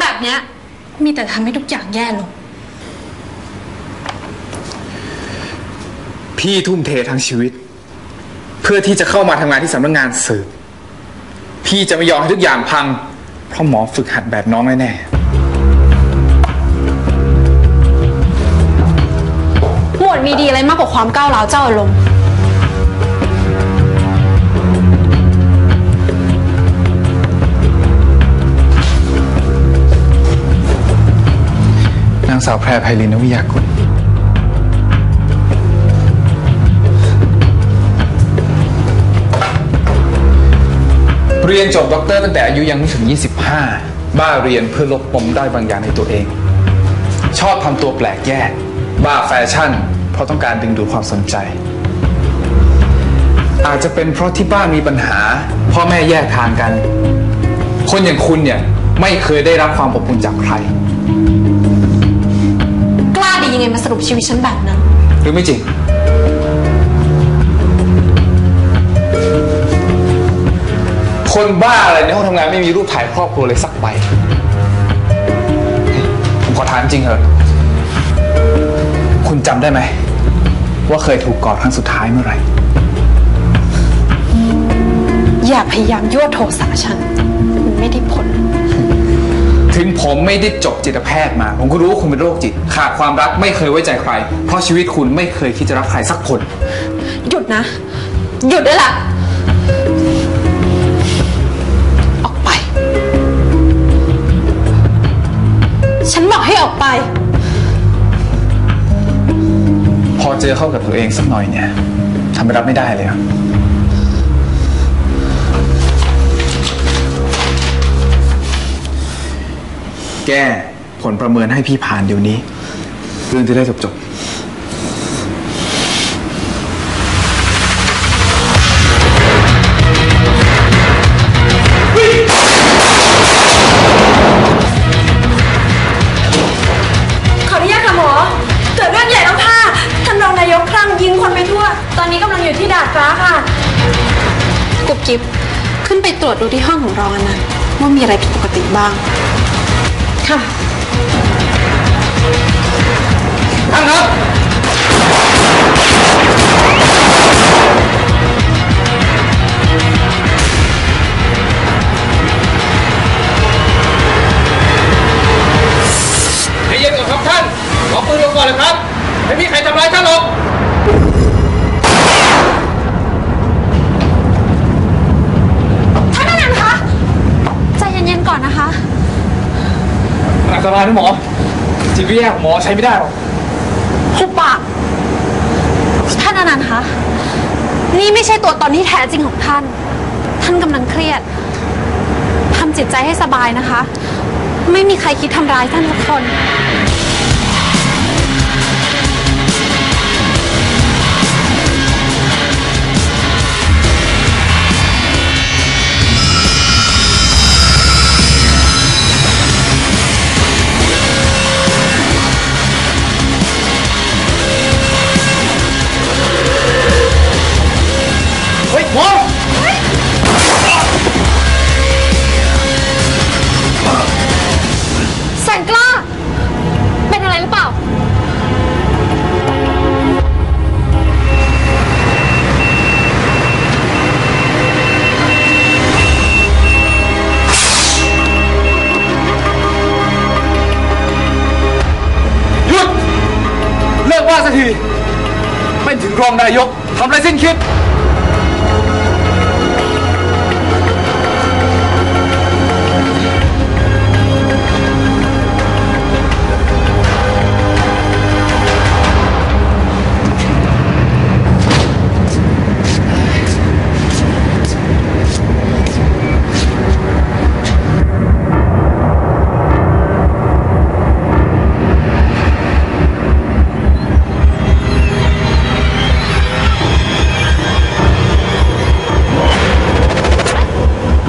ไม่เซ็นทำแบบเนี้ย มีแต่ทำให้ทุกอย่างแย่ลง พี่ทุ่มเททั้งชีวิต เพื่อที่จะเข้ามาทำงานที่สำนักงานสืบพี่จะไม่ยอมให้ทุกอย่างพัง เพราะหมอฝึกหัดแบบน้องแน่หมวดมีดีอะไรมากกว่าความก้าวร้าวเจ้าอารมณ์างสาวแพรไพลินวิยากุลเรียนจบด็อกเตอร์ตั้งแต่อายุยังไม่ถึง 25 บ้าเรียนเพื่อลบปมได้อยบางอย่างในตัวเอง ชอบทำตัวแปลกแยก บ้าแฟชั่น เพราะต้องการดึงดูดความสนใจ อาจจะเป็นเพราะที่บ้านมีปัญหา พ่อแม่แยกทางกัน คนอย่างคุณเนี่ย ไม่เคยได้รับความอบอุ่นจากใคร ยังไงมาสรุปชีวิตฉันแบบนั้น หรือไม่จริง คนบ้าอะไรในห้องทำงานไม่มีรูปถ่ายครอบครัวเลยสักใบเฮ้ยผมขอถามจริงเหอะ คุณจำได้ไหม ว่าเคยถูกกอดครั้งสุดท้ายเมื่อไหร่ อย่าพยายามยั่วโทสะฉัน มันไม่ได้ผล ถึงผมไม่ได้จบจิตแพทย์มา ผมก็รู้ว่าคุณเป็นโรคจิต ขาดความรักไม่เคยไว้ใจใคร เพราะชีวิตคุณไม่เคยคิดจะรักใครสักคน หยุดนะ หยุดได้ละ ออกไป ฉันบอกให้ออกไป พอเจอเข้ากับตัวเองสักหน่อยเนี่ยทำให้รับไม่ได้เลยอะ แก้ผลประเมินให้พี่ผ่านเดี๋ยวนี้ เรื่องจะได้จบจบๆขออนุญาตค่ะหมอ เกิดเรื่องใหญ่แล้วค่ะ ท่านรองนายกคลั่งยิงคนไปทั่ว ตอนนี้กำลังอยู่ที่ดาดฟ้าค่ะ กุบกิบขึ้นไปตรวจดูที่ห้องของรองอนันต์ว่ามีอะไรผิดปกติบ้าง ค่ะท่านครับใจเย็นก่อนครับท่านขอปืนลงก่อนเลยครับ ไม่มีใครทำร้ายท่านหรอก ท่านอนันต์คะ ใจเย็นๆก่อนนะคะ อันตรายนะหมอ จิตวิทยาของหมอใช้ไม่ได้หรอกหุบปากท่านอนันต์คะ นี่ไม่ใช่ตัวตนที่แท้จริงของท่าน ท่านกำลังเครียดทำจิตใจให้สบายนะคะ ไม่มีใครคิดทำร้ายท่านทุกคน รองนายกทำอะไรสิ้นคิด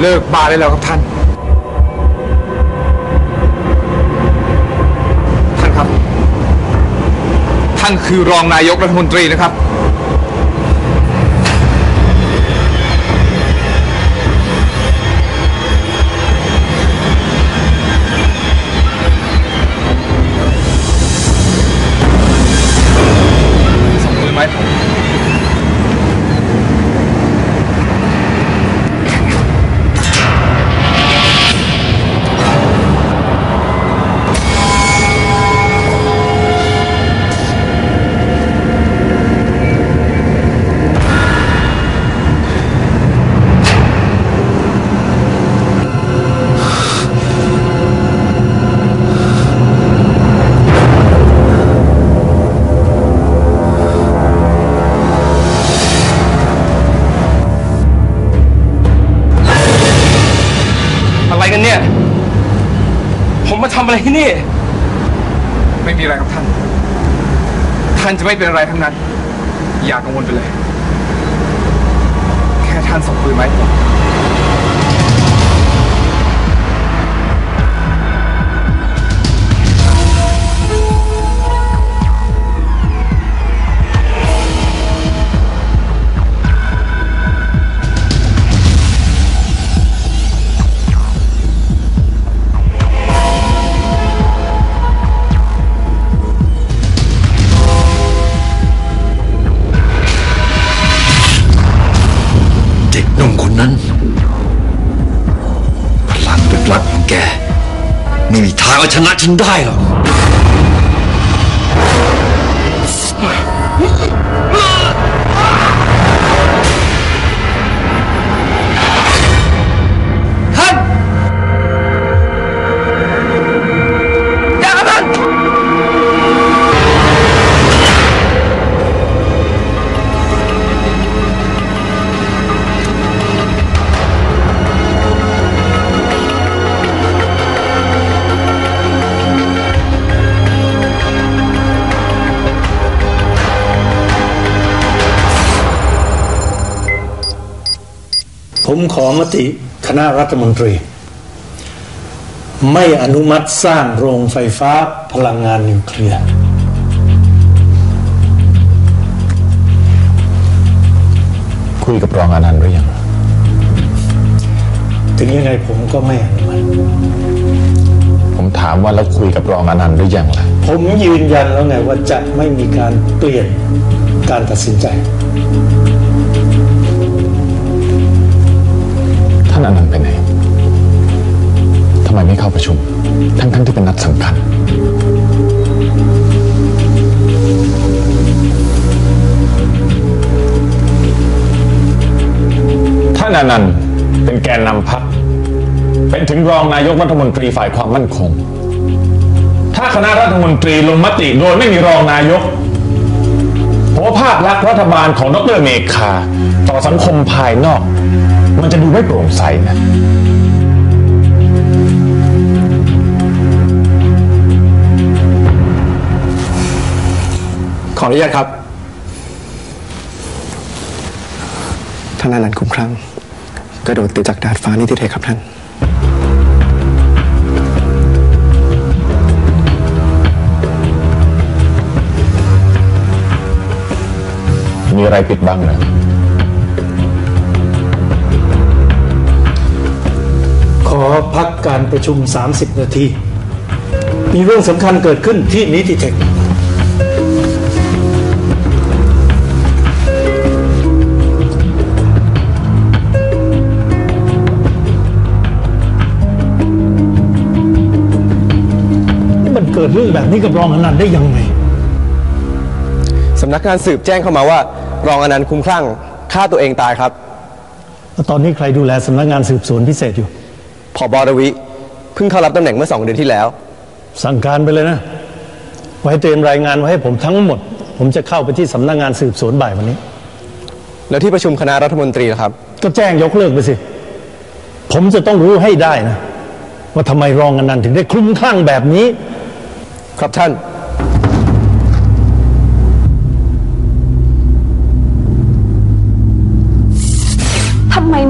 เลิกบ้าได้แล้วครับท่าน ท่านครับ ท่านคือรองนายกรัฐมนตรีนะครับำอะไรที่นี่ ไม่มีอะไรครับท่าน ท่านจะไม่เป็นอะไรทั้งนั้น อย่ากังวลไปเลย แค่ท่านส่งปืนมาให้ผม กลับของแกไมขอมติคณะรัฐมนตรี ไม่อนุมัติสร้างโรงไฟฟ้าพลังงานนิวเคลียร์คุยกับรองอนันต์หรือยังถึงยังไงผมก็ไม่อนุมัติผมถามว่าแล้วคุยกับรองอนันต์หรือยังล่ะ ผมยืนยันแล้วไงว่าจะไม่มีการเปลี่ยนการตัดสินใจานอนันต์ไปไหนทำไมไม่เข้าประชุม ทั้งๆที่เป็นนัดสำคัญ ท่านอนันต์เป็นแกนนำพรรคเป็นถึงรองนายกรัฐมนตรีฝ่ายความมั่นคง ถ้าคณะรัฐมนตรีลงมติโดยไม่มีรองนายกผมว่าภาพลักษณ์รัฐบาลของดรเมคา ต่อสังคมภายนอก มันจะดูไม่โปร่งใสนะขออนุญาตครับ ท่านอนันคุ้มครั่งกระโดดติดจากดาดฟ้านิติเทคครับท่าน มีอะไรปิดบังเหรอ กการประชุม 30 นาที มีเรื่องสำคัญเกิดขึ้นที่นิติเทคนี่มันเกิดเรื่องแบบนี้กับรองอนันต์ได้ยังไงสำนักงานสืบแจ้งเข้ามาว่า รองอนันต์คุ้มคลั่งฆ่าตัวเองตายครับแล้วตอนนี้ใครดูแลสำนักงานสืบสวนพิเศษอยู่ ผอบอรวิเพิ่งเข้ารับตำแหน่งเมื่อสองเดือนที่แล้ว สั่งการไปเลยนะ ไว้เตรียมรายงานไว้ให้ผมทั้งหมด ผมจะเข้าไปที่สำนักงานสืบสวนบ่ายวันนี้ แล้วที่ประชุมคณะรัฐมนตรีล่ะครับ ก็แจ้งยกเลิกไปสิ ผมจะต้องรู้ให้ได้นะ ว่าทำไมรองอนันต์ถึงได้คลุ้มคลั่งแบบนี้ ครับท่าน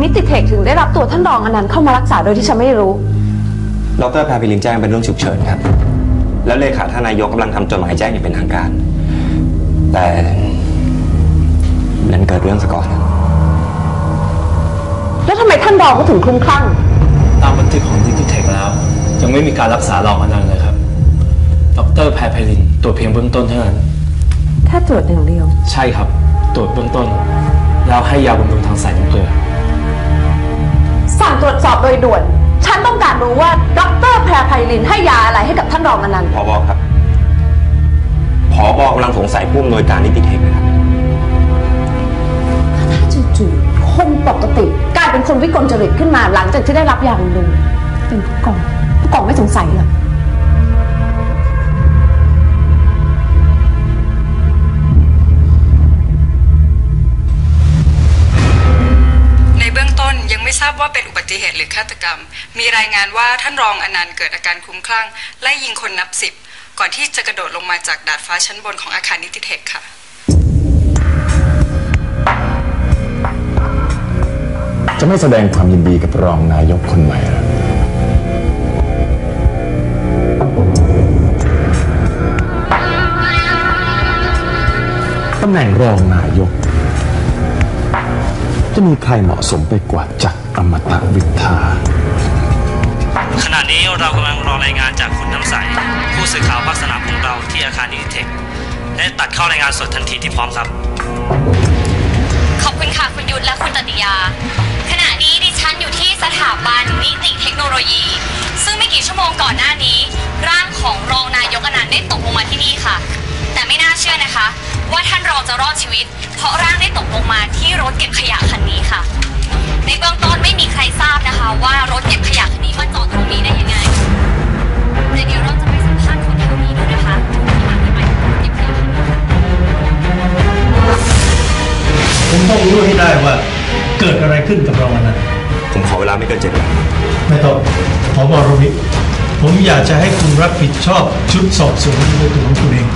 นิติเทคถึงได้รับตัวท่านรองอนันต์เข้ามารักษาโดยที่ฉันไม่รู้ ดรแพรพิลินแจ้งเป็นเรื่องฉุกเฉินครับ แล้วเลขาท่านนายกกำลังทำจดหมายแจ้งอย่างเป็นทางการ แต่นั้นเกิดเรื่องซะก่อนแล้วทำไมท่านรองก็ถึงคลุ้มคลั่ง ตามบันทึกของนิติเทคแล้ว ยังไม่มีการรักษารองอนันต์เลยครับ ดรแพรไพลินตรวจเพียงเบื้องต้นเท่านั้น แค่ตรวจอย่างเดียว ใช่ครับ ตรวจเบื้องต้น แล้วให้ยาบำรุงทางสายน้ำเกลือ สั่งตรวจสอบโดยด่วน ฉันต้องการรู้ว่าดรแพรไพลินให้ยาอะไรให้กับท่านรองอนันต์พอบอครับพอบอกำลังสงสัยผู้อำนวยการนิติเทคนะครับ ถ้าจู่ๆคนปกติกลายเป็นคนวิกลจริตขึ้นมาหลังจากที่ได้รับยาบำรุงเป็นผู้กองผู้กองไม่สงสัยเหรอ ติเหตุหรือฆาตกรรม มีรายงานว่าท่านรองอนันต์เกิดอาการคลุ้มคลั่งไล่ยิงคนนับสิบก่อนที่จะกระโดดลงมาจากดาดฟ้าชั้นบนของอาคารนิติเทคค่ะจะไม่แสดงความยินดีกับรองนายกคนใหม่หรอตำแหน่งรองนายก จะมีใครเหมาะสมไปกว่าจัก อมตะวิทาขณะนี้เรากำลังรอรายงานจากคุณน้ำใส ผู้สื่อข่าวภาคสนามของเราที่อาคารนิติเทคและตัดเข้ารายงานสดทันทีที่พร้อมครับ ขอบคุณค่ะ คุณยุทธและคุณตติยา ขณะนี้ดิฉันอยู่ที่สถาบันนิติเทคโนโลยี ซึ่งไม่กี่ชั่วโมงก่อนหน้านี้ ร่างของรองนายกอนันต์ได้ตกลงมาที่นี่ค่ะ แต่ไม่น่าเชื่อนะคะ ว่าท่านรองจะรอดชีวิต เพราะร่างได้ตกลงมาที่รถเก็บขยะคันนี้ค่ะ ในเบื้องต้นไม่มีใครทราบนะคะ ว่ารถเก็บขยะคันนี้มาจอดตรงนี้ได้ยังไงแต่เดี๋ยวเราจะไปสัมภาษณ์คนแถวนี้ดูนะคะที่มาที่ไปของรถเก็บขยะคันนี้ผมต้องรู้ให้ได้ว่า เกิดอะไรขึ้นกับรองอนันต์ผมขอเวลาไม่เกินเจ็ดวันไม่ต้องผอบอรวิทย์ผมอยากจะให้คุณรับผิดชอบชุดสอบสวนโดยตัวของคุณเอง